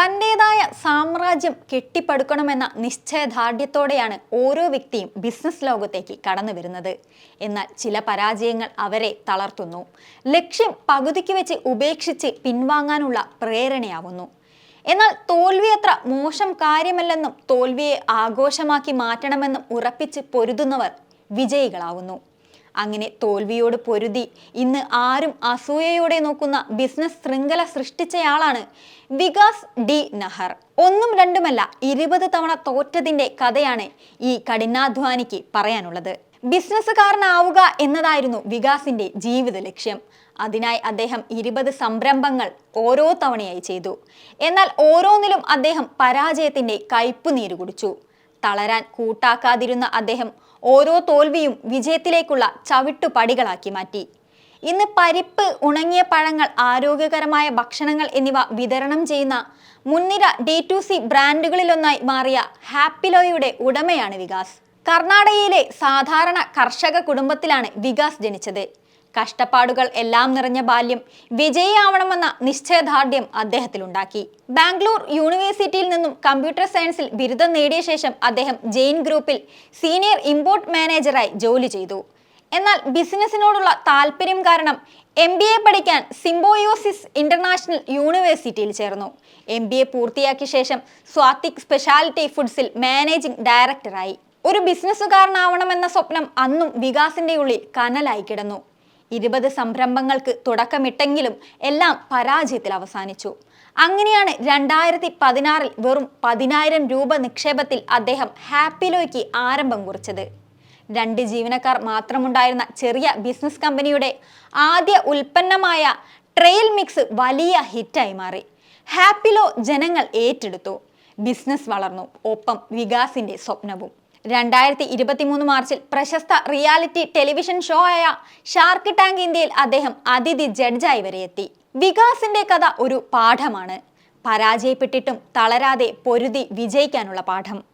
തന്റെതായ സാമ്രാജ്യം കെട്ടിപ്പടുക്കണമെന്ന നിശ്ചയദാർഢ്യത്തോടെയാണ് ഓരോ വ്യക്തിയും ബിസിനസ് ലോകത്തേക്ക് കടന്നു വരുന്നത്. എന്നാൽ ചില പരാജയങ്ങൾ അവരെ തളർത്തുന്നു. ലക്ഷ്യം പകുതിക്ക് വെച്ച് ഉപേക്ഷിച്ച് പിൻവാങ്ങാനുള്ള പ്രേരണയാവുന്നു. എന്നാൽ തോൽവി അത്ര മോശം കാര്യമല്ലെന്നും തോൽവിയെ ആഘോഷമാക്കി മാറ്റണമെന്നും ഉറപ്പിച്ച് പൊരുതുന്നവർ വിജയികളാവുന്നു. അങ്ങനെ തോൽവിയോട് പൊരുതി. ഇന്ന് ആരും അസൂയയോടെ നോക്കുന്ന ബിസിനസ് ശൃംഖല സൃഷ്ടിച്ചയാളാണ് വികാസ് ഡി നഹർ. ഒന്നും രണ്ടുമല്ല ഇരുപത് തവണ തോറ്റതിന്റെ കഥയാണ് ഈ കഠിനാധ്വാനിക്ക് പറയാനുള്ളത്. ബിസിനസ്സുകാരനാവുക എന്നതായിരുന്നു വികാസിന്റെ ജീവിത ലക്ഷ്യം. അതിനായി അദ്ദേഹം ഇരുപത് സംരംഭങ്ങൾ ഓരോ തവണയായി ചെയ്തു. എന്നാൽ ഓരോന്നിലും അദ്ദേഹം പരാജയത്തിന്റെ കയ്പുനീര് കുടിച്ചു. തളരാൻ കൂട്ടാക്കാതിരുന്ന അദ്ദേഹം ഓരോ തോൽവിയും വിജയത്തിലേക്കുള്ള ചവിട്ടുപടികളാക്കി മാറ്റി. ഇന്ന് പരിപ്പ് ഉണങ്ങിയ പഴങ്ങൾ ആരോഗ്യകരമായ ഭക്ഷണങ്ങൾ എന്നിവ വിതരണം ചെയ്യുന്ന മുൻനിര ഡി ടു സി ബ്രാൻഡുകളിലൊന്നായി മാറിയ ഹാപ്പിലോയുടെ ഉടമയാണ് വികാസ്. കർണാടകയിലെ സാധാരണ കർഷക കുടുംബത്തിലാണ് വികാസ് ജനിച്ചത്. കഷ്ടപ്പാടുകൾ എല്ലാം നിറഞ്ഞ ബാല്യം വിജയിയാവണമെന്ന നിശ്ചയദാർഢ്യം അദ്ദേഹത്തിലുണ്ടാക്കി. ബാംഗ്ലൂർ യൂണിവേഴ്സിറ്റിയിൽ നിന്നും കമ്പ്യൂട്ടർ സയൻസിൽ ബിരുദം നേടിയ ശേഷം അദ്ദേഹം ജെയിൻ ഗ്രൂപ്പിൽ സീനിയർ ഇമ്പോർട്ട് മാനേജറായി ജോലി ചെയ്തു. എന്നാൽ ബിസിനസ്സിനോടുള്ള താല്പര്യം കാരണം എം ബി എ പഠിക്കാൻ സിംബോയോസിസ് ഇന്റർനാഷണൽ യൂണിവേഴ്സിറ്റിയിൽ ചേർന്നു. എം ബി എ പൂർത്തിയാക്കിയ ശേഷം സ്വാത്തിക് സ്പെഷ്യാലിറ്റി ഫുഡ്സിൽ മാനേജിംഗ് ഡയറക്ടറായി. ഒരു ബിസിനസ്സുകാരനാവണമെന്ന സ്വപ്നം അന്നും വികാസിന്റെ ഉള്ളിൽ കനലായി കിടന്നു. ഇരുപത് സംരംഭങ്ങൾക്ക് തുടക്കമിട്ടെങ്കിലും എല്ലാം പരാജയത്തിൽ അവസാനിച്ചു. അങ്ങനെയാണ് രണ്ടായിരത്തി പതിനാറിൽ വെറും പതിനായിരം രൂപ നിക്ഷേപത്തിൽ അദ്ദേഹം ഹാപ്പിലോയ്ക്ക് ആരംഭം കുറിച്ചത്. രണ്ട് ജീവനക്കാർ മാത്രമുണ്ടായിരുന്ന ചെറിയ ബിസിനസ് കമ്പനിയുടെ ആദ്യ ഉൽപ്പന്നമായ ട്രെയിൽ മിക്സ് വലിയ ഹിറ്റായി മാറി. ഹാപ്പിലോ ജനങ്ങൾ ഏറ്റെടുത്തു. ബിസിനസ് വളർന്നു. ഒപ്പം വികാസിന്റെ സ്വപ്നവും. രണ്ടായിരത്തി ഇരുപത്തിമൂന്ന് മാർച്ചിൽ പ്രശസ്ത റിയാലിറ്റി ടെലിവിഷൻ ഷോ ആയ ഷാർക്ക് ടാങ്ക് ഇന്ത്യയിൽ അദ്ദേഹം അതിഥി ജഡ്ജായി വരെ എത്തി. വികാസിന്റെ കഥ ഒരു പാഠമാണ്. പരാജയപ്പെട്ടിട്ടും തളരാതെ പൊരുതി വിജയിക്കാനുള്ള പാഠം.